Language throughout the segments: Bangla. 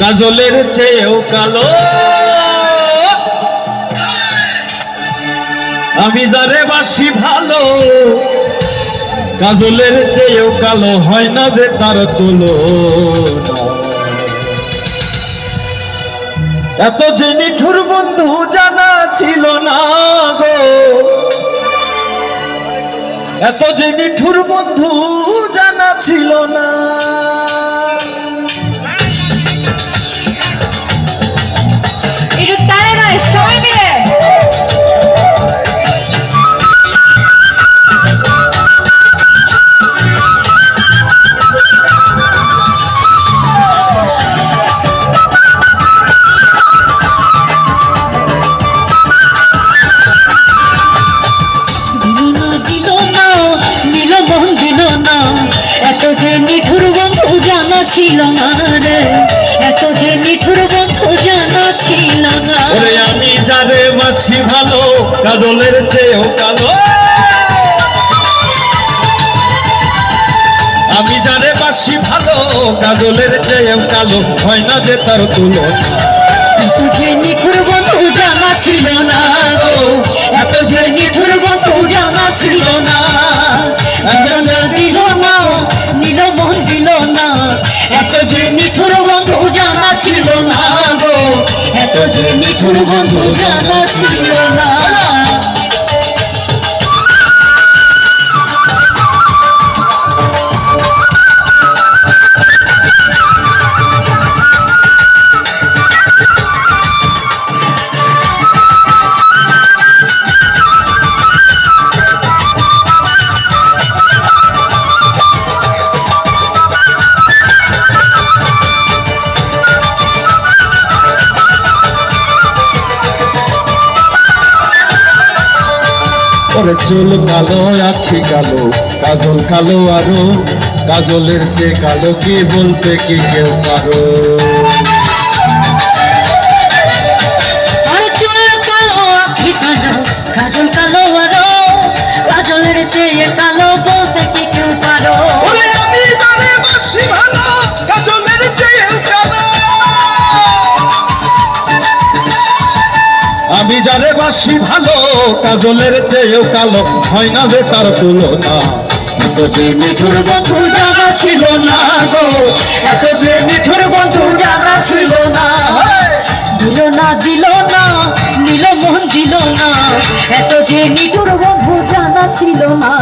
কাজলের চেয়েও কালো। আমি যারে বাসি ভালো, কাজলের চেয়েও কালো হয় না যে তার তুলো এত যে নিঠুর বন্ধু জানা ছিল না গো। এত যে নিঠুর বন্ধু জানা ছিল না। যে নিঠুর বন্ধু জানা ছিল না রে এত যে নিঠুর বন্ধু জানা ছিল না ওরে আমি যারে বাসি ভালো কাজলের চেয়েও কালো। আমি যারে বাসি ভালো কাজলের চেয়েও কালো হয় না যে তার তুলনা এত যে নিঠুর বন্ধু জানা ছিল না গো এত যে নিঠুর যে নিঠুর বন্ধু জানা ছিল না। চুল কালো, আখি কালো, কাজল কালো আরও। কাজলের সে কালো কি বলতে কি কেউ পারো? আমি যারে বাসি ভালো, কাজলের চেয়েও কালো, হয় না যে তার তুলনা। এত যে বন্ধুর ছিল না গো, এত যে মিঠুর বন্ধুর জানা ছিল না। না, দিল না না, এত যে জানা ছিল না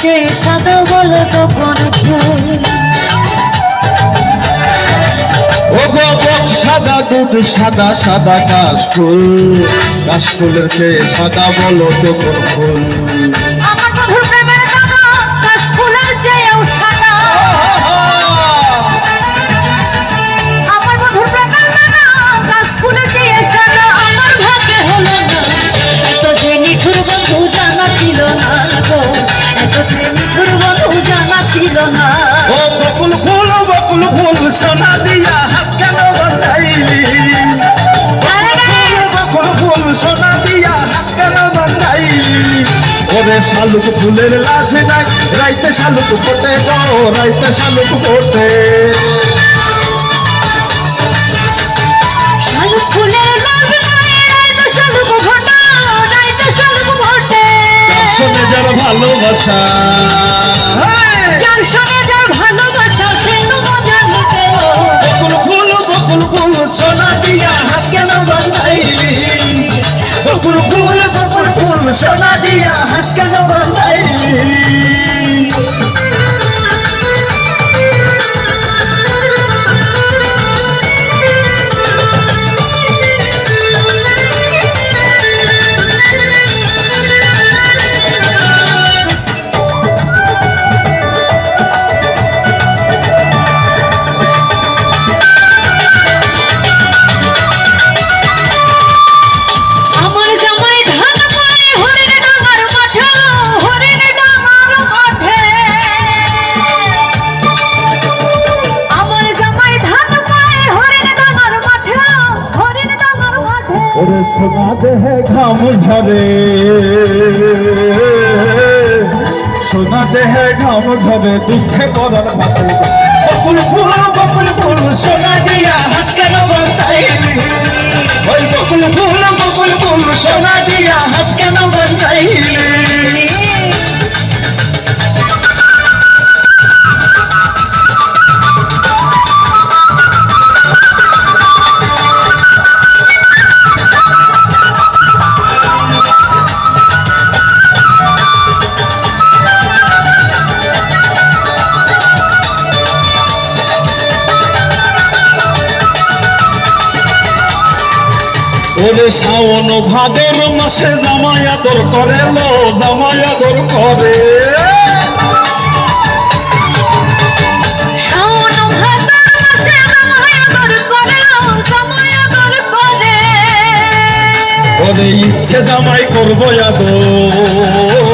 ফুলটে সাদা বলো তখন সাদা দুধ, সাদা সাদা কাশফুল কাশফুলের চেয়ে সাদা বলো তো কোন ফুল। শালুক ফুলের লাজ নাই রাইতে শালুক ফোটে গো রাইতে শালুক ফোটে। ভালোবাসা। ভালোবাসা বকুল ফুল বকুল ফুল সোনা দিয়া হাত কেন বান্ধাইলি? বকুল ফুল বকুল ফুল সোনা দিয়া হাত কেন সোনা দেহে ঘাম ঝরে। সোনা দেহে ঘাম ঝরে, দুঃখে করার ভাতে বকুল ফুল বকুল ফুল, সোনা দিয়া হাত কেন বাঁধাইলি ওই বকুল ফুল বকুল ফুল, সোনা দিয়া হাত কেন বাঁধাইলি ভাদর মাসে জামাই আদর করে লো জামাই আদর করে। ইচ্ছে জামাই করব আদর।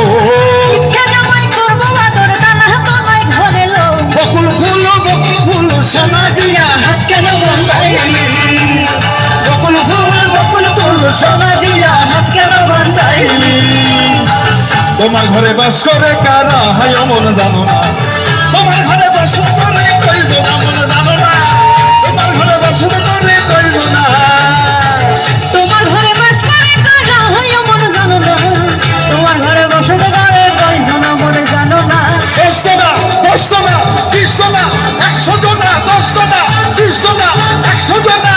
তোমার ঘরে বাস করে কারা? হাই অমন জানো না। তোমার ঘরে বাস করে কইব না মন জানো না। তোমার ঘরে বাস করে কইব না। তোমার ঘরে বাস করে কারা? হয় মন জানো না। তোমার ঘরে বসত করে কয়জন মনে জানো না। দশশো না দশশো না তিনশো না একশো জনা দশশো না তিনশো না একশো জনা!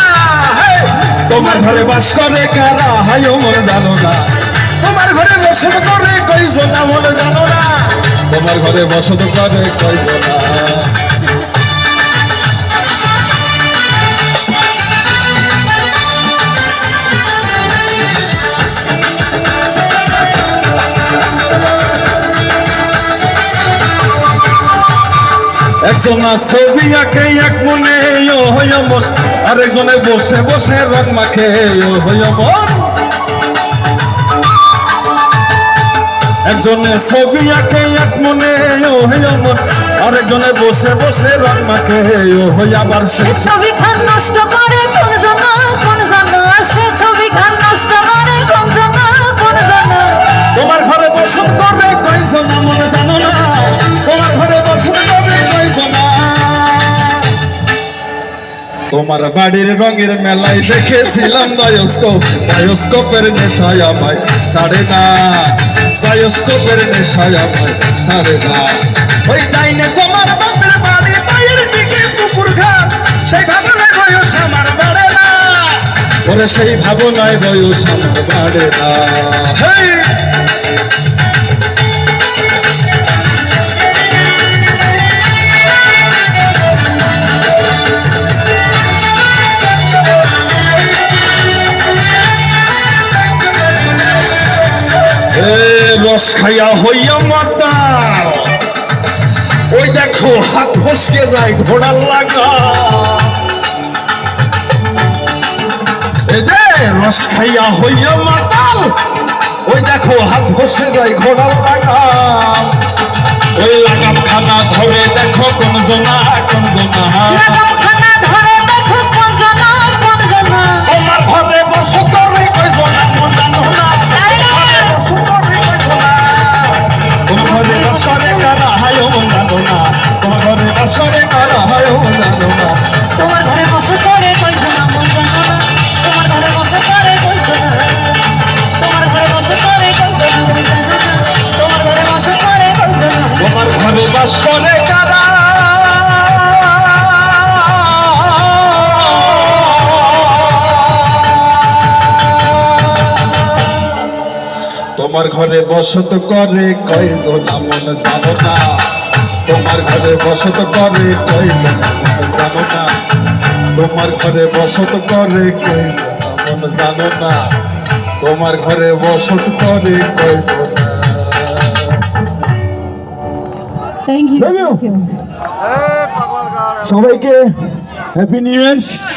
তোমার ঘরে বাস করে কারা? হাই মন জানো না। ঘরে বসত করে কইছো না মনে জানো না। তোমার ঘরে বসত করে কইব না। একজন ছবি আঁকে এক মনে, ও হইয় মন আরেকজনে বসে বসে রং মাখে, ও হইয় মন একজনে ছবি আঁকে, এক মনে আরেকজনে বসে বসে রান্না খেয়ে, ও হই আবার সে ছবি খান নষ্ট করে, কোন জানা কোন জানা তোমার বাড়ির রঙের মেলায় দেখেছিলাম বায়োস্কোপ, বায়োস্কোপের নেশায় আমায় ছাড়ে না, বায়োস্কোপের নেশায় আমায় ছাড়ে না। ওই ডাইনে তোমার বাপের বাড়ি বাইরের দিকে পুকুর ঘাট, সেই ভাবনায় বয়স আমার বাড়ে না। ওরে সেই ভাবনায় বয়স আমার বাড়ে না। খাইয়া হইয়া মাতা। ওই দেখো, হাত ফসকে যায় ঘোড়ার লাগা। যে, রস খাইয়া হইয়া মাতাল ওই দেখো, হাত ফসকে যায় ঘোড়ার লাগা। ওই লাগাম খানা ধরে দেখো কোন জনা কোন জনা। ধরে বসত করে কয়জন আমন জানো না। তোমার ঘরে বসত করে কয়জন আমন জানো না। তোমার ঘরে বসত করে কয়জন আমন জানো না। তোমার ঘরে বসত করে কয়জন থ্যাংক ইউ সবাইকে হ্যাপি নিউ ইয়ার